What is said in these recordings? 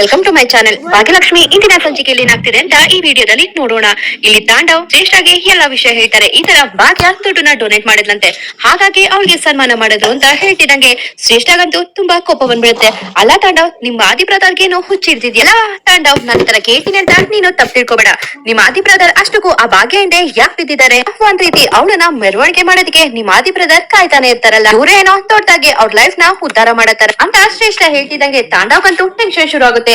Welcome to my channel Bhagyalakshmi ಇಂದಿನ ಸಂಚಿಕೆಯಲ್ಲಿ ಏನಾಗ್ತಿದೆ ಅಂತ ಈ ವಿಡಿಯೋದಲ್ಲಿ ನೋಡೋಣ. ಇಲ್ಲಿ ತಾಂಡವ್, ಶ್ರೇಷ್ಠಗೆ ಎಲ್ಲ ವಿಷಯ ಹೇಳ್ತಾರೆ. ಈ ತರ ಭಾಗ್ಯ ದುಡ್ಡನ್ನ ಡೊನೇಟ್ ಮಾಡಿದ್ಲಂತೆ. ಹಾಗಾಗಿ ಅವಳಿಗೆ ಸನ್ಮಾನ ಮಾಡೋದು ಅಂತ ಹೇಳ್ತಿದಂಗೆ ಶ್ರೇಷ್ಠಗಂತೂ ತುಂಬಾ ಕೋಪ ಬಂದ್ಬಿಡುತ್ತೆ ಅಲ್ಲ ತಾಂಡವ್, ನಿಮ್ಮ ಆದಿ ಬ್ರದರ್ಗೆ ಏನೋ ಹುಚ್ಚಿರ್ತಿದ್ಯಲ್ಲ ತಾಂಡವ್ ನಂತರ ತರ ಕೇಳ್ತೀನಿ ಅಂತ ನೀನು ತಪ್ಪು ತಿಳ್ಕೊಬೇಡ. ನಿಮ್ಮ ಆದಿ ಬ್ರದರ್ ಅಷ್ಟಕ್ಕೂ ಆ ಭಾಗ್ಯ ಹಿಂದೆ ಯಾಕೆ ಬಿದ್ದಿದ್ದಾರೆ? ಒಂದ್ ರೀತಿ ಅವಳನ್ನ ಮೆರವಣಿಗೆ ಮಾಡೋದಕ್ಕೆ ನಿಮ್ಮ ಆದಿ ಬ್ರದರ್ ಕಾಯ್ತಾನೆ ಇರ್ತಾರಲ್ಲ. ಇವರೇನೋ ದೊಡ್ಡದಾಗಿ ಅವ್ರ ಲೈಫ್ನ ಉದ್ಧಾರ ಮಾಡತ್ತಾರ ಅಂತ ಶ್ರೇಷ್ಠ ಹೇಳ್ತಿದಂಗೆ ತಾಂಡವ್ಗಂತೂ ಟೆನ್ಷನ್ ಶುರು ಆಗುತ್ತೆ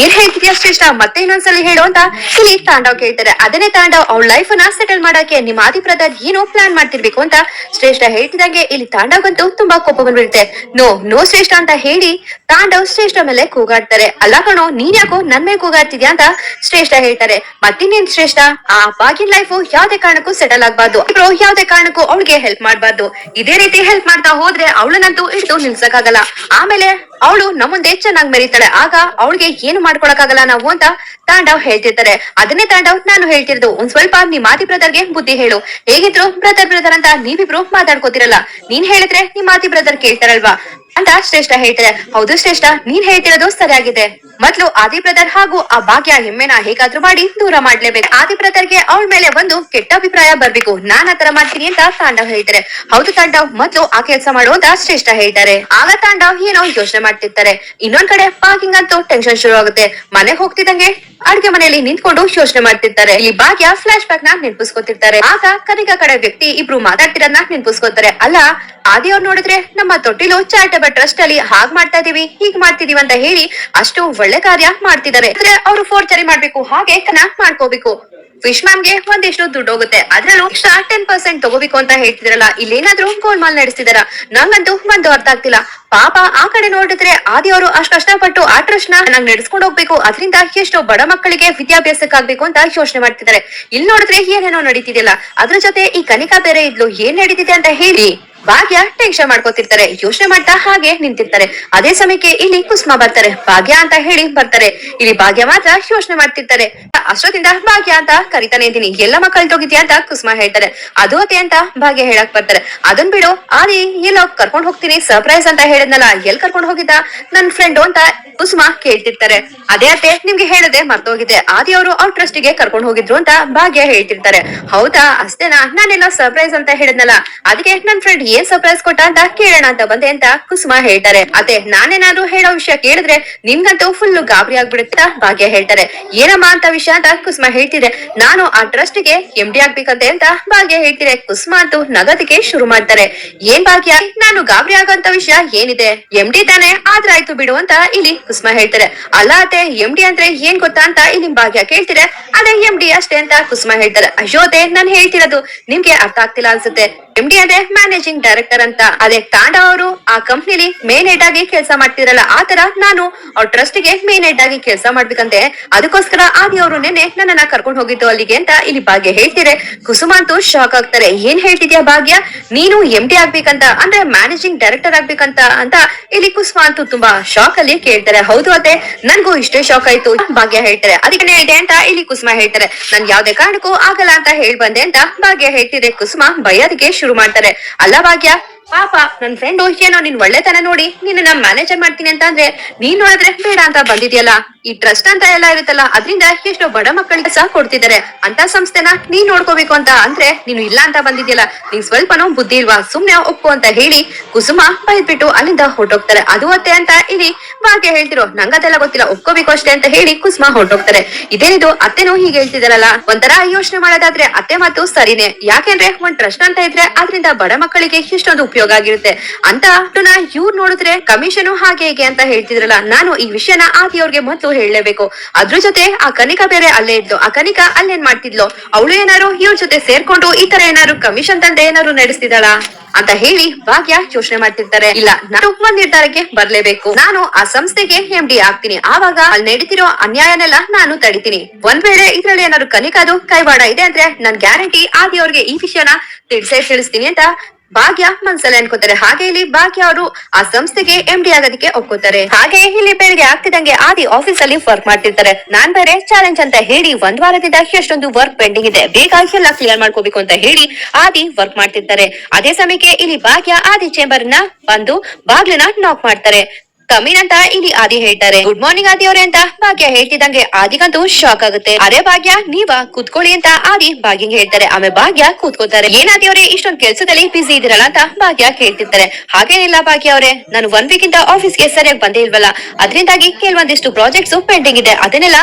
ಏನ್ ಹೇಳ್ತಿದ್ಯಾ ಶ್ರೇಷ್ಠ? ಮತ್ತೆ ಇನ್ನೊಂದ್ಸಲಿ ಹೇಳು ಅಂತ. ಇಲ್ಲಿ ತಾಂಡವ್ ಕೇಳ್ತಾರೆ. ಅದನ್ನೇ ತಾಂಡವ್ ಅವ್ಳ ಲೈಫ್ನ ಸೆಟಲ್ ಮಾಡಕ್ಕೆ ನಿಮ್ಮ ಆದಿ ಪ್ರದಾದ್ ಏನೋ ಪ್ಲಾನ್ ಮಾಡ್ತಿರ್ಬೇಕು ಅಂತ ಶ್ರೇಷ್ಠ ಹೇಳ್ತಿದಂಗೆ ಇಲ್ಲಿ ತಾಂಡವ್ಗಂತೂ ತುಂಬಾ ಕೋಪ ಬಂದ್ಬಿಡುತ್ತೆ. ನೋ ನೋ ಶ್ರೇಷ್ಠ ಅಂತ ಹೇಳಿ ತಾಂಡವ್ ಶ್ರೇಷ್ಠ ಮೇಲೆ ಕೂಗಾಡ್ತಾರೆ. ಅಲ್ಲ ಕಣೋ, ನೀನ್ ಯಾಕೋ ನನ್ ಮೇಲೆ ಕೂಗಾಡ್ತಿದ್ಯಾ ಅಂತ ಶ್ರೇಷ್ಠ ಹೇಳ್ತಾರೆ. ಮತ್ತಿನ್ನೇನ್ ಶ್ರೇಷ್ಠ? ಆ ಬಾಗಿನ ಲೈಫ್ ಯಾವ್ದೇ ಕಾರಣಕ್ಕೂ ಸೆಟಲ್ ಆಗ್ಬಾರ್ದು. ಇಬ್ರು ಯಾವ್ದೇ ಕಾರಣಕ್ಕೂ ಅವಳಿಗೆ ಹೆಲ್ಪ್ ಮಾಡ್ಬಾರ್ದು. ಇದೇ ರೀತಿ ಹೆಲ್ಪ್ ಮಾಡ್ತಾ ಹೋದ್ರೆ ಅವಳನ್ನಂತೂ ಇಷ್ಟು ನಿಲ್ಸಕ್ಕಾಗಲ್ಲ. ಆಮೇಲೆ ಅವಳು ನಮ್ಮ ಮುಂದೆ ಚೆನ್ನಾಗಿ ಮೆರೀತಾಳೆ. ಆಗ ಅವಳಿಗೆ ಏನು ಮಾಡ್ಕೊಳಕ್ಕಾಗಲ್ಲ ನಾವು ಅಂತ ತಾಂಡವ್ ಹೇಳ್ತಿರ್ತಾರೆ. ಅದನ್ನೇ ತಾಂಡವ್ ನಾನು ಹೇಳ್ತಿರೋದು. ಒಂದ್ ಸ್ವಲ್ಪ ನಿಮ್ ಮಾತಿ ಬ್ರದರ್ಗೆ ಬುದ್ಧಿ ಹೇಳು. ಹೇಗಿದ್ರು ಬ್ರದರ್ ಬ್ರದರ್ ಅಂತ ನೀವಿಬ್ರು ಮಾತಾಡ್ಕೋತಿರಲ್ಲ. ನೀನ್ ಹೇಳಿದ್ರೆ ನಿಮ್ ಮಾತಿ ಬ್ರದರ್ ಕೇಳ್ತಾರಲ್ವಾ? ಅಂತ ಶ್ರೇಷ್ಠ ಹೇಳ್ತಾರೆ. ಹೌದು ಶ್ರೇಷ್ಠ, ನೀನ್ ಹೇಳ್ತಿರೋದು ಸರಿಯಾಗಿದೆ. ಮೊದ್ಲು ಆದಿ ಬ್ರದರ್ ಹಾಗೂ ಆ ಭಾಗ್ಯ ಹೆಮ್ಮೆನ ಹೇಗಾದ್ರೂ ಮಾಡಿ ದೂರ ಮಾಡ್ಲೇಬೇಕು. ಆದಿ ಗೆ ಅವಳ ಮೇಲೆ ಒಂದು ಕೆಟ್ಟ ಅಭಿಪ್ರಾಯ ಬರ್ಬೇಕು. ನಾನ್ ಆತರ ಮಾಡ್ತೀನಿ ಅಂತ ತಾಂಡವ್ ಹೇಳ್ತಾರೆ. ಹೌದು ತಾಂಡವ್, ಮೊದ್ಲು ಆ ಕೆಲಸ ಮಾಡುವಂತ ಶ್ರೇಷ್ಠ ಹೇಳ್ತಾರೆ. ಆಗ ತಾಂಡವ್ ಏನೋ ಯೋಚನೆ ಮಾಡ್ತಿರ್ತಾರೆ. ಇನ್ನೊಂದ್ ಕಡೆ ಪಾರ್ಕಿಂಗ್ ಅಂತೂ ಟೆನ್ಷನ್ ಶುರು ಆಗುತ್ತೆ. ಮನೆ ಹೋಗ್ತಿದ್ದಂಗೆ ಅಡ್ಗೆ ಮನೆಯಲ್ಲಿ ನಿಂತ್ಕೊಂಡು ಯೋಚನೆ ಮಾಡ್ತಿರ್ತಾರೆ. ಈ ಭಾಗ್ಯ ಫ್ಲಾಶ್ ಬ್ಯಾಕ್ನ ನೆನ್ಪಿಸ್ಕೊತಿರ್ತಾರೆ. ಆಗ ಕನಿಕ ಕಡೆ ವ್ಯಕ್ತಿ ಇಬ್ರು ಮಾತಾಡ್ತಿರೋದನ್ನ ನೆನ್ಪಿಸ್ಕೊತಾರೆ. ಅಲ್ಲ ಆದಿ ಅವ್ರು ನೋಡಿದ್ರೆ ನಮ್ಮ ತೊಟ್ಟಿಲು ಚಾರಿಟಬಲ್ ಟ್ರಸ್ಟ್ ಅಲ್ಲಿ ಹಾಗ್ ಮಾಡ್ತಾ ಇದೀವಿ, ಹೀಗ್ ಮಾಡ್ತಿದೀವಿ ಅಂತ ಹೇಳಿ ಅಷ್ಟು ಒಳ್ಳೆ ಕಾರ್ಯ ಮಾಡ್ತಿದ್ದಾರೆ. ಅಂದ್ರೆ ಅವರು ಫೋರ್ಚರಿ ಮಾಡ್ಬೇಕು, ಹಾಗೆ ಕನೆಕ್ಟ್ ಮಾಡ್ಕೋಬೇಕು. ಫಿಶ್ ಮ್ಯಾಮ್ಗೆ ಒಂದಿಷ್ಟು ದುಡ್ಡು ಹೋಗುತ್ತೆ. ಅದ್ರಲ್ಲೂ ಎಕ್ಸ್ಟ್ರಾ ಟೆನ್ ಪರ್ಸೆಂಟ್ ತಗೋಬೇಕು ಅಂತ ಹೇಳ್ತಿದ್ರಲ್ಲ, ಇಲ್ಲೇನಾದ್ರೂ ಗೋಲ್ಮಾಲ್ ನಡೆಸ್ತಿದಾರ. ನಂಗಂತೂ ಒಂದು ಅರ್ಥ ಆಗ್ತಿಲ್ಲ. ಪಾಪ ಆ ಕಡೆ ನೋಡಿದ್ರೆ ಆದಿ ಅವರು ಅಷ್ಟು ಕಷ್ಟಪಟ್ಟು ಆ ಟ್ರಸ್ಟ್ನ ನಡೆಸ್ಕೊಂಡು ಹೋಗ್ಬೇಕು. ಅದರಿಂದ ಎಷ್ಟೋ ಬಡ ಮಕ್ಕಳಿಗೆ ವಿದ್ಯಾಭ್ಯಾಸಕ್ಕಾಗ್ಬೇಕು ಅಂತ ಯೋಚನೆ ಮಾಡ್ತಿದ್ದಾರೆ. ಇಲ್ಲಿ ನೋಡಿದ್ರೆ ಏನೇನೋ ನಡೀತಿದೆಯಲ್ಲ, ಅದ್ರ ಜೊತೆ ಈ ಕನಿಕಾ ಬೇರೆ ಇದ್ಲು ಏನ್ ನಡೀತಿದೆ ಅಂತ ಹೇಳಿ. ಭಾಗ್ಯ ಟೆನ್ಷನ್ ಮಾಡ್ಕೋತಿರ್ತಾರೆ, ಯೋಚನೆ ಮಾಡ್ತಾ ಹಾಗೆ ನಿಂತಿರ್ತಾರೆ. ಅದೇ ಸಮಯಕ್ಕೆ ಇಲ್ಲಿ ಕುಸುಮ ಬರ್ತಾರೆ, ಭಾಗ್ಯ ಅಂತ ಹೇಳಿ ಬರ್ತಾರೆ. ಇಲ್ಲಿ ಭಾಗ್ಯ ಮಾತ್ರ ಯೋಚನೆ ಮಾಡ್ತಿರ್ತಾರೆ. ಅಷ್ಟೊತ್ತಿಂದ ಭಾಗ್ಯ ಅಂತ ಕರಿತಾನೆ ಇದ್ದೀನಿ. ಎಲ್ಲ ಮಕ್ಕಳು ಹೋಗಿದ್ಯಾ ಅಂತ ಕುಸುಮ ಹೇಳ್ತಾರೆ. ಅದು ಅತ್ತೆ ಅಂತ ಭಾಗ್ಯ ಹೇಳಕ್ ಬರ್ತಾರೆ. ಅದನ್ ಬಿಡು, ಆದಿ, ಎಲ್ಲೋ ಕರ್ಕೊಂಡ್ ಹೋಗ್ತೀನಿ ಸರ್ಪ್ರೈಸ್ ಅಂತ ಹೇಳಿದ್ನಲ್ಲ, ಎಲ್ ಕರ್ಕೊಂಡ್ ಹೋಗಿದ್ದ? ನನ್ ಫ್ರೆಂಡು ಅಂತ ಕುಸುಮ ಕೇಳ್ತಿರ್ತಾರೆ. ಅದೇ ಅತ್ತೆ ನಿಮ್ಗೆ ಹೇಳದೆ ಮರ್ತೋಗಿದೆ. ಆದಿ ಅವರು ಅವ್ರ ಟ್ರಸ್ಟ್ಗೆ ಕರ್ಕೊಂಡ್ ಹೋಗಿದ್ರು ಅಂತ ಭಾಗ್ಯ ಹೇಳ್ತಿರ್ತಾರೆ. ಹೌದಾ? ಅಷ್ಟೇನಾ? ನಾನೆಲ್ಲ ಸರ್ಪ್ರೈಸ್ ಅಂತ ಹೇಳಿದ್ನಲ್ಲ. ಅದಕ್ಕೆ ನನ್ ಫ್ರೆಂಡ್ ಏನ್ ಸರ್ಪ್ರೈಸ್ ಕೊಟ್ಟ ಅಂತ ಕೇಳೋಣ ಅಂತ ಬಂದೆ ಅಂತ ಕುಸುಮ ಹೇಳ್ತಾರೆ. ಅದೇ ನಾನೇನಾದ್ರು ಹೇಳೋ ವಿಷಯ ಕೇಳಿದ್ರೆ ನಿಮ್ಗಂತೂ ಫುಲ್ ಗಾಬರಿ ಆಗ್ಬಿಡುತ್ತಾ ಭಾಗ್ಯ ಹೇಳ್ತಾರೆ. ಏನಮ್ಮ ಅಂತ ವಿಷಯ ಅಂತ ಕುಸುಮ ಹೇಳ್ತಿದೆ. ನಾನು ಆ ಟ್ರಸ್ಟ್ಗೆ ಎಂ ಡಿ ಆಗ್ಬೇಕಂತೆ ಅಂತ ಭಾಗ್ಯ ಹೇಳ್ತಿದೆ. ಕುಸುಮ ಅಂತೂ ನಗದಿಗೆ ಶುರು ಮಾಡ್ತಾರೆ. ಏನ್ ಭಾಗ್ಯ? ನಾನು ಗಾಬರಿ ಆಗೋಂತ ವಿಷಯ ಏನಿದೆ? ಎಂ ಡಿ ತಾನೆ? ಆದ್ರೆ ಆಯ್ತು ಬಿಡು ಅಂತ ಇಲ್ಲಿ ಕುಸುಮ ಹೇಳ್ತಾರೆ. ಅಲ್ಲ ಅತ್ತೆ ಎಂ ಡಿ ಅಂದ್ರೆ ಏನ್ ಗೊತ್ತಾ ಅಂತ ಇಲ್ಲಿ ಭಾಗ್ಯ ಕೇಳ್ತಿದೆ. ಅದೇ ಎಂ ಡಿ ಅಷ್ಟೇ ಅಂತ ಕುಸುಮ ಹೇಳ್ತಾರೆ. ಅಯ್ಯೋದೆ ನಾನ್ ಹೇಳ್ತಿರೋದು ನಿಮ್ಗೆ ಅರ್ಥ ಆಗ್ತಿಲ್ಲ ಅನ್ಸುತ್ತೆ. ಎಂ ಡಿ ಅಂದ್ರೆ ಮ್ಯಾನೇಜಿಂಗ್ ಡೈರೆಕ್ಟರ್ ಅಂತ. ಅದೇ ತಾಂಡ ಅವರು ಆ ಕಂಪ್ನಿಲಿ ಮೇನ್ ಹೆಡ್ ಆಗಿ ಕೆಲಸ ಮಾಡ್ತಿರಲ್ಲ, ಆ ತರ ನಾನು ಅವ್ರ ಟ್ರಸ್ಟ್ಗೆ ಮೇನ್ ಹೆಡ್ ಆಗಿ ಕೆಲಸ ಮಾಡ್ಬೇಕಂತೆ. ಅದಕ್ಕೋಸ್ಕರ ಆದಿ ಅವರು ನೆನೆ ನನ್ನನ್ನ ಕರ್ಕೊಂಡು ಹೋಗಿದ್ದು ಅಲ್ಲಿಗೆ ಅಂತ ಇಲ್ಲಿ ಭಾಗ್ಯ ಹೇಳ್ತಿದ್ರೆ ಕುಸುಮ ಅಂತೂ ಶಾಕ್ ಆಗ್ತಾರೆ. ಏನ್ ಹೇಳ್ತಿದ್ಯಾ ಭಾಗ್ಯ? ನೀನು ಎಂ ಡಿ ಆಗ್ಬೇಕಂತ, ಅಂದ್ರೆ ಮ್ಯಾನೇಜಿಂಗ್ ಡೈರೆಕ್ಟರ್ ಆಗ್ಬೇಕಂತ ಅಂತ ಇಲ್ಲಿ ಕುಸುಮ ಅಂತೂ ತುಂಬಾ ಶಾಕ್ ಅಲ್ಲಿ ಕೇಳ್ತಾರೆ. ಹೌದು ಅದೇ ನನ್ಗೂ ಇಷ್ಟೇ ಶಾಕ್ ಆಯ್ತು ಭಾಗ್ಯ ಹೇಳ್ತಾರೆ. ಅದಕ್ಕೆ ಹೇಳಿದೆ ಅಂತ ಇಲ್ಲಿ ಕುಸುಮ ಹೇಳ್ತಾರೆ. ನನ್ ಯಾವ್ದೇ ಕಾರಣಕ್ಕೂ ಆಗಲ್ಲ ಅಂತ ಹೇಳ್ ಬಂದೆ ಅಂತ ಭಾಗ್ಯ ಹೇಳ್ತಿದೆ. ಕುಸುಮ ಬೈಯೋದಕ್ಕೆ ಶುರು ಮಾಡ್ತಾರೆ. ಅಲ್ಲ ಭಾಗ್ಯ. ಪಾಪ, ನನ್ ಫ್ರೆಂಡ್ ಏನೋ ನಿನ್ ಒಳ್ಳೆತನ ನೋಡಿ. ನಿನ್ನ ಮ್ಯಾನೇಜರ್ ಮಾಡ್ತೀನಿ ಅಂತ ಅಂದ್ರೆ ನೀನ್ ನೋಡಿದ್ರೆ ಬೇಡ ಅಂತ ಬಂದಿದ್ಯಲ್ಲ. ಈ ಟ್ರಸ್ಟ್ ಅಂತ ಎಲ್ಲ ಇರುತ್ತಲ್ಲ, ಅದರಿಂದ ಎಷ್ಟೋ ಬಡ ಮಕ್ಕಳಿಗೆ ಸಹ ಕೊಡ್ತಿದ್ದಾರೆ. ಅಂತ ಸಂಸ್ಥೆನ ನೀನ್ ನೋಡ್ಕೋಬೇಕು ಅಂತ ಅಂದ್ರೆ ನೀನು ಇಲ್ಲ ಅಂತ ಬಂದಿದ್ಯಲ್ಲ. ನಿಂಗ್ ಸ್ವಲ್ಪನೂ ಬುದ್ಧಿ ಇಲ್ವಾ? ಸುಮ್ನೆ ಒಪ್ಪು ಅಂತ ಹೇಳಿ ಕುಸುಮ ಬೈದ್ಬಿಟ್ಟು ಅಲ್ಲಿಂದ ಹೊರಟೋಗ್ತಾರೆ. ಅದು ಅತ್ತೆ ಅಂತ ಇಲ್ಲಿ ಭಾಗ್ಯ ಹೇಳ್ತಿರೋ. ನಂಗದೆಲ್ಲ ಗೊತ್ತಿಲ್ಲ. ಒಪ್ಕೋಬೇಕು ಅಷ್ಟೇ ಅಂತ ಹೇಳಿ ಕುಸುಮ ಹೊರಟೋಗ್ತಾರೆ. ಇದೇನಿದು? ಅತ್ತೆನೂ ಹೀಗೆ ಹೇಳ್ತಿದಾರಲ್ಲ ಒಂಥರ ಯೋಚನೆ ಮಾಡೋದಾದ್ರೆ ಅತ್ತೆ ಮಾತು ಸರಿನೇ. ಯಾಕೆಂದ್ರೆ ಒಂದ್ ಟ್ರಸ್ಟ್ ಅಂತ ಇದ್ರೆ ಅದರಿಂದ ಬಡ ಮಕ್ಕಳಿಗೆ ಎಷ್ಟೊಂದು ಉಪಯೋಗ ಆಗಿರುತ್ತೆ. ಅಂತ ಇವ್ರು ನೋಡಿದ್ರೆ ಕಮಿಷನ್ ಹಾಗೆ ಹೇಗೆ ಅಂತ ಹೇಳ್ತಿದ್ರಲ್ಲ. ನಾನು ಈ ವಿಷಯನ ಆದಿಯವ್ರಿಗೆ ಮೊದಲು ಹೇಳಲೇಬೇಕು. ಅದ್ರ ಜೊತೆ ಆ ಕನಿಕಾ ಬೇರೆ ಅಲ್ಲೇ ಇದ್ಲು. ಆ ಕನಿಕಾ ಅಲ್ಲೇನ್ ಮಾಡ್ತಿದ್ಲು? ಅವಳು ಏನಾರು ಇವ್ರ ಜೊತೆ ಸೇರ್ಕೊಂಡು ಈ ತರ ಏನಾರು ಕಮಿಷನ್ ತಂದೆ ಏನಾರು ನಡೆಸ್ತಿದ್ದಾಳ? ಅಂತ ಹೇಳಿ ಭಾಗ್ಯ ಯೋಚನೆ ಮಾಡ್ತಿರ್ತಾರೆ. ಇಲ್ಲ, ನಾನು ಒಂದ್ ನಿರ್ಧಾರಕ್ಕೆ ಬರ್ಲೇಬೇಕು. ನಾನು ಆ ಸಂಸ್ಥೆಗೆ ಎಂ ಡಿ ಆಗ್ತೀನಿ. ಆವಾಗ ಅಲ್ಲಿ ನಡೀತಿರೋ ಅನ್ಯಾಯನೆಲ್ಲ ನಾನು ತಡಿತೀನಿ. ಒಂದ್ ವೇಳೆ ಇದ್ರಲ್ಲಿ ಏನಾದ್ರು ಕನಿಕಾದು ಕೈವಾಡ ಇದೆ ಅಂದ್ರೆ ನನ್ ಗ್ಯಾರಂಟಿ ಆದಿ ಅವ್ರಿಗೆ ಈ ವಿಷಯನ ತಿಳಿಸೇ ತಿಳಿಸ್ತೀನಿ ಅಂತ ಭಾಗ್ಯ ಮನ್ಸಲ್ಲಿ ಅನ್ಕೋತಾರೆ. ಹಾಗೆ ಇಲ್ಲಿ ಭಾಗ್ಯ ಅವರು ಆ ಸಂಸ್ಥೆಗೆ ಎಂ ಡಿ ಆಗೋದಕ್ಕೆ ಒಪ್ಕೋತಾರೆ. ಹಾಗೆ ಇಲ್ಲಿ ಬೆಳಿಗ್ಗೆ ಆಗ್ತಿದಂಗೆ ಆದಿ ಆಫೀಸ್ ಅಲ್ಲಿ ವರ್ಕ್ ಮಾಡ್ತಿರ್ತಾರೆ. ನಾನ್ ಬೇರೆ ಚಾಲೆಂಜ್ ಅಂತ ಹೇಳಿ ಒಂದ್ ವಾರದಿಂದ ಎಷ್ಟೊಂದು ವರ್ಕ್ ಪೆಂಡಿಂಗ್ ಇದೆ. ಬೇಗ ಎಲ್ಲ ಕ್ಲಿಯರ್ ಮಾಡ್ಕೋಬೇಕು ಅಂತ ಹೇಳಿ ಆದಿ ವರ್ಕ್ ಮಾಡ್ತಿರ್ತಾರೆ. ಅದೇ ಸಮಯಕ್ಕೆ ಇಲ್ಲಿ ಭಾಗ್ಯ ಆದಿ ಚೇಂಬರ್ನ ಬಂದು ಬಾಗ್ಲನ್ನ ನಾಕ್ ಮಾಡ್ತಾರೆ. ಕಮ್ಮಿನ್ ಅಂತ ಇಲ್ಲಿ ಆದಿ ಹೇಳ್ತಾರೆ. ಗುಡ್ ಮಾರ್ನಿಂಗ್ ಆದಿ ಅವ್ರೆ ಅಂತ ಭಾಗ್ಯ ಹೇಳ್ತಿದ್ದಂಗೆ ಆದಿಗಂತೂ ಶಾಕ್ ಆಗುತ್ತೆ. ಅರೆ ಭಾಗ್ಯ, ನೀವ ಕೂತ್ಕೊಳ್ಳಿ ಅಂತ ಆದಿ ಭಾಗ್ಯಂಗ್ ಹೇಳ್ತಾರೆ. ಆಮೇಲೆ ಭಾಗ್ಯ ಕೂತ್ಕೋತಾರೆ ಏನಾದಿ ಅವ್ರೆ, ಇಷ್ಟೊಂದು ಕೆಲ್ಸದಲ್ಲಿ ಬಿಸಿ ಇದಿರಲ್ಲ ಅಂತ ಭಾಗ್ಯ ಕೇಳ್ತಿರ್ತಾರೆ. ಹಾಗೇನಿಲ್ಲ ಭಾಗ್ಯ ಅವ್ರೆ, ನಾನು ಒನ್ ವೀಕ್ ಇಂದ ಆಫೀಸ್ಗೆ ಸರಿಯಾಗಿ ಬಂದೇ ಇಲ್ವಲ್ಲ. ಅದರಿಂದಾಗಿ ಕೆಲವೊಂದಿಷ್ಟು ಪ್ರಾಜೆಕ್ಟ್ಸ್ ಪೆಂಡಿಂಗ್ ಇದೆ. ಅದನ್ನೆಲ್ಲ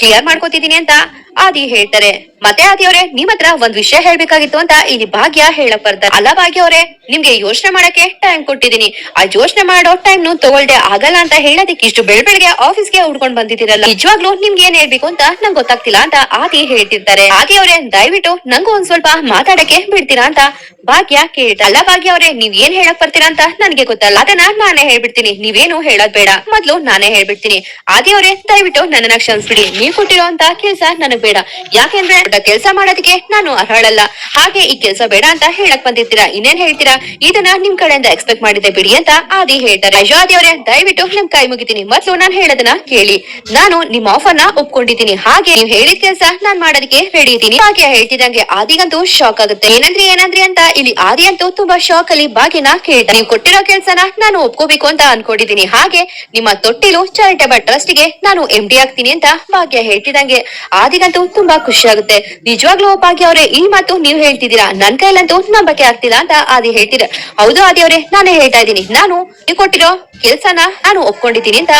ಕ್ಲಿಯರ್ ಮಾಡ್ಕೋತಿದೀನಿ ಅಂತ ಆದಿ ಹೇಳ್ತಾರೆ. ಮತ್ತೆ ಆದಿ ಅವರೇ, ನಿಮ್ ಹತ್ರ ಒಂದ್ ವಿಷಯ ಹೇಳ್ಬೇಕಾಗಿತ್ತು ಅಂತ ಇಲ್ಲಿ ಭಾಗ್ಯ ಹೇಳಕ್ ಬರ್ತಾರೆ. ಅಲ್ಲ ಭಾಗ್ಯ ಅವರೇ, ನಿಮ್ಗೆ ಯೋಚನೆ ಮಾಡಕ್ಕೆ ಟೈಮ್ ಕೊಟ್ಟಿದೀನಿ ಆ ಯೋಚನೆ ಮಾಡೋ ಟೈಮ್ ನು ತಗೊಳ್ದೆ ಆಗಲ್ಲ ಅಂತ ಹೇಳೋದಕ್ಕೆ ಇಷ್ಟು ಬೆಳ್ ಬೆಳಗ್ಗೆ ಆಫೀಸ್ಗೆ ಉಡ್ಕೊಂಡ್ ಬಂದಿದ್ದೀರಲ್ಲ. ನಿಜವಾಗ್ಲೂ ನಿಮ್ಗೆ ಏನ್ ಹೇಳ್ಬೇಕು ಅಂತ ನಂಗೆ ಗೊತ್ತಾಗ್ತಿಲ್ಲ ಅಂತ ಆದಿ ಹೇಳ್ತಿರ್ತಾರೆ. ಆದಿ ಅವರೇ, ದಯವಿಟ್ಟು ನಂಗೂ ಒಂದ್ ಸ್ವಲ್ಪ ಮಾತಾಡಕ್ಕೆ ಬಿಡ್ತೀರಾ ಅಂತ ಭಾಗ್ಯ ಕೇಳ್ತ ಅಲ್ಲ ಭಾಗ್ಯ ಅವರೇ, ನೀವ್ ಏನ್ ಹೇಳಕ್ ಬರ್ತೀರಾ ಅಂತ ನನ್ಗೆ ಗೊತ್ತಲ್ಲ. ಅದನ್ನ ನಾನೇ ಹೇಳ್ಬಿಡ್ತೀನಿ. ನೀವೇನು ಹೇಳೋದ್ ಬೇಡ. ಮೊದ್ಲು ನಾನೇ ಹೇಳ್ಬಿಡ್ತೀನಿ. ಆದಿ ಅವರೇ, ದಯವಿಟ್ಟು ನನ್ನನ್ನ ಕ್ಷಮಿಸ್ಬಿಡಿ. ನೀವ್ ಕೊಟ್ಟಿರೋ ಅಂತ ಕೆಲ್ಸ ನನಗ್ ಬೇಡ. ಯಾಕೆಂದ್ರೆ ಕೆಲಸ ಮಾಡೋದಕ್ಕೆ ನಾನು ಅರ್ಹಳಲ್ಲ. ಹಾಗೆ ಈ ಕೆಲಸ ಬೇಡ ಅಂತ ಹೇಳಕ್ ಬಂದಿರ್ತೀರಾ ಇನ್ನೇನ್ ಹೇಳ್ತೀರಾ? ಇದನ್ನ ನಿಮ್ ಕಡೆಯಿಂದ ಎಕ್ಸ್ಪೆಕ್ಟ್ ಮಾಡಿದ್ದೆ ಬಿಡಿ ಅಂತ ಆದಿ ಹೇಳ್ತಾರೆ. ಅಜಾದಿ ಅವರೇ, ದಯವಿಟ್ಟು ನಿಮ್ ಕೈ ಮುಗಿತೀನಿ. ಮೊದ್ಲು ನಾನು ಹೇಳೋದನ್ನ ಕೇಳಿ. ನಾನು ನಿಮ್ ಆಫರ್ನ ಒಪ್ಕೊಂಡಿದ್ದೀನಿ. ಹಾಗೆ ನೀವ್ ಹೇಳಿದ ಕೆಲಸ ನಾನ್ ಮಾಡೋದಕ್ಕೆ ರೆಡಿ ಇದ್ದೀನಿ. ಭಾಗ್ಯ ಹೇಳ್ತಿದಂಗೆ ಆದಿಗಂತೂ ಶಾಕ್ ಆಗುತ್ತೆ. ಏನಂದ್ರಿ ಏನಂದ್ರಿ ಅಂತ ಇಲ್ಲಿ ಆದಿ ಅಂತೂ ತುಂಬಾ ಶಾಕ್ ಅಲ್ಲಿ ಭಾಗ್ಯನ ಕೇಳ್ತಾರೆ ನೀವು ಕೊಟ್ಟಿರೋ ಕೆಲ್ಸನ ನಾನು ಒಪ್ಕೋಬೇಕು ಅಂತ ಅನ್ಕೊಂಡಿದ್ದೀನಿ. ಹಾಗೆ ನಿಮ್ಮ ತೊಟ್ಟಿಲು ಚಾರಿಟೇಬಲ್ ಟ್ರಸ್ಟ್ಗೆ ನಾನು ಎಂ ಡಿ ಆಗ್ತೀನಿ ಅಂತ ಭಾಗ್ಯ ಹೇಳ್ತಿದಂಗೆ ಆದಿಗಂತೂ ತುಂಬಾ ಖುಷಿ ಆಗುತ್ತೆ ನಿಜವಾಗ್ಲೂ ಭಾಗ್ಯ ಅವರೇ, ಈ ಮಾತು ನೀವು ಹೇಳ್ತಿದ್ದೀರಾ? ನನ್ ಕೈಲಂತೂ ನಂಬಕ್ಕೆ ಆಗ್ತಿಲ್ಲ ಅಂತ ಆದಿ ಹೇಳ್ತೀರ ಹೌದು ಆದಿ ಅವರೇ, ನಾನೇ ಹೇಳ್ತಾ ಇದ್ದೀನಿ. ನಾನು ನೀವು ಕೊಟ್ಟಿರೋ ಕೆಲ್ಸನ ನಾನು ಒಪ್ಕೊಂಡಿದ್ದೀನಿ ಅಂತ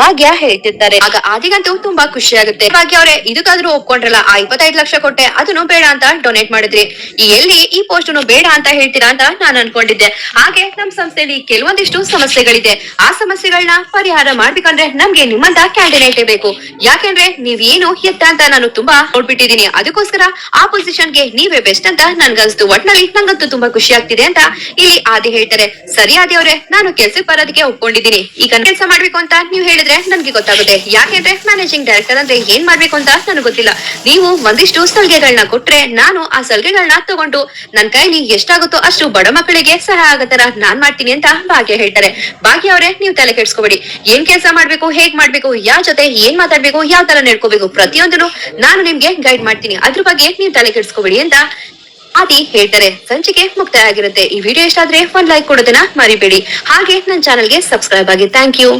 ಭಾಗ್ಯ ಹೇಳ್ತಿರ್ತಾರೆ. ಆಗ ಆದಿಗಂತೂ ತುಂಬಾ ಖುಷಿ ಆಗುತ್ತೆ ಭಾಗ್ಯ ಅವರೇ, ಇದಕ್ಕಾದ್ರೂ ಒಪ್ಕೊಂಡ್ರಲ್ಲ? ಆ ಇಪ್ಪತ್ತೈದು ಲಕ್ಷ ಕೊಟ್ಟೆ, ಅದನ್ನು ಬೇಡ ಅಂತ ಡೊನೇಟ್ ಮಾಡಿದ್ರಿ. ಎಲ್ಲಿ ಈ ಪೋಸ್ಟ್ ಬೇಡ ಅಂತ ಹೇಳ್ತೀರಾ ಅಂತ ನಾನು ಅನ್ಕೊಂಡಿದ್ದೆ. ಹಾಗೆ ನಮ್ ಸಂಸ್ಥೆಯಲ್ಲಿ ಕೆಲವೊಂದಿಷ್ಟು ಸಮಸ್ಯೆಗಳಿದೆ. ಆ ಸಮಸ್ಯೆಗಳನ್ನ ಪರಿಹಾರ ಮಾಡ್ಬೇಕಂದ್ರೆ ನಮ್ಗೆ ನಿಮ್ಮಂತ ಕ್ಯಾಂಡಿಡೇಟ್ ಬೇಕು. ಯಾಕೆಂದ್ರೆ ನೀವೇನು ಎತ್ತ ಅಂತ ನಾನು ತುಂಬಾ ನೋಡ್ಬಿಟ್ಟಿದೀನಿ ಅದಕ್ಕೋಸ್ಕರ ಆ ಪೊಸಿಷನ್ಗೆ ನೀವೇ ಬೆಸ್ಟ್ ಅಂತ ನನ್ಗನ್ಸ್ತು. ಒಟ್ನಲ್ಲಿ ನಂಗಂತೂ ತುಂಬಾ ಖುಷಿ ಆಗ್ತಿದೆ ಅಂತ ಇಲ್ಲಿ ಆದಿ ಹೇಳ್ತಾರೆ. ಸರಿ ಆದಿ ಅವ್ರೆ, ನಾನು ಕೆಲ್ಸಕ್ಕೆ ಬರೋದಕ್ಕೆ ಒಪ್ಕೊಂಡಿದ್ದೀನಿ. ಈಗ ಕೆಲಸ ಮಾಡ್ಬೇಕು ಅಂತ ನೀವು ಹೇಳಿದ್ರೆ ನನ್ಗೆ ಗೊತ್ತಾಗುತ್ತೆ. ಯಾಕೆಂದ್ರೆ ಮ್ಯಾನೇಜಿಂಗ್ ಡೈರೆಕ್ಟರ್ ಅಂದ್ರೆ ಏನ್ ಮಾಡ್ಬೇಕು ಅಂತ ನನಗೆ ಗೊತ್ತಿಲ್ಲ. ನೀವು ಒಂದಿಷ್ಟು ಸಲಿಗೆಗಳನ್ನ ಕೊಟ್ರೆ ನಾನು ಆ ಸಲಿಗೆಗಳನ್ನ ತಗೊಂಡು ನನ್ ಕೈಲಿ ಎಷ್ಟಾಗುತ್ತೋ ಅಷ್ಟು ಬಡ ಮಕ್ಕಳಿಗೆ ಸಹಾಯ ಆಗತ್ತರ ತರ ನಾನ್ ಮಾಡ್ತೀನಿ ಅಂತ ಭಾಗ್ಯ ಹೇಳ್ತಾರೆ. ಭಾಗ್ಯ ಅವ್ರೆ, ನೀವು ತಲೆ ಕೆಡ್ಸ್ಕೊಬೇಡಿ. ಏನ್ ಕೆಲಸ ಮಾಡ್ಬೇಕು, ಹೇಗ್ ಮಾಡ್ಬೇಕು ಯಾವ ಜೊತೆ ಏನ್ ಮಾತಾಡ್ಬೇಕು, ಯಾವ ತರ ನಡ್ಕೋಬೇಕು ಪ್ರತಿಯೊಂದನ್ನು ನಾನು ನಿಮ್ಗೆ ಗೈಡ್ ಮಾಡ್ತೀನಿ. ಅದ್ರ ಬಗ್ಗೆ ನೀವು ತಲೆ ಕೆಡ್ಸ್ಕೋಬೇಡಿ ಅಂತ ಆದಿ ಹೇಳ್ತಾರೆ. ಸಂಚಿಕೆ ಮುಕ್ತಾಯ ಆಗಿರುತ್ತೆ ಈ ವಿಡಿಯೋ ಇಷ್ಟ ಆದ್ರೆ ಒಂದ್ ಲೈಕ್ ಕೊಡೋದನ್ನ ಮರಿಬೇಡಿ. ಹಾಗೆ ನನ್ನ ಚಾನಲ್ಗೆ ಸಬ್ಸ್ಕ್ರೈಬ್ ಆಗಿ. Thank you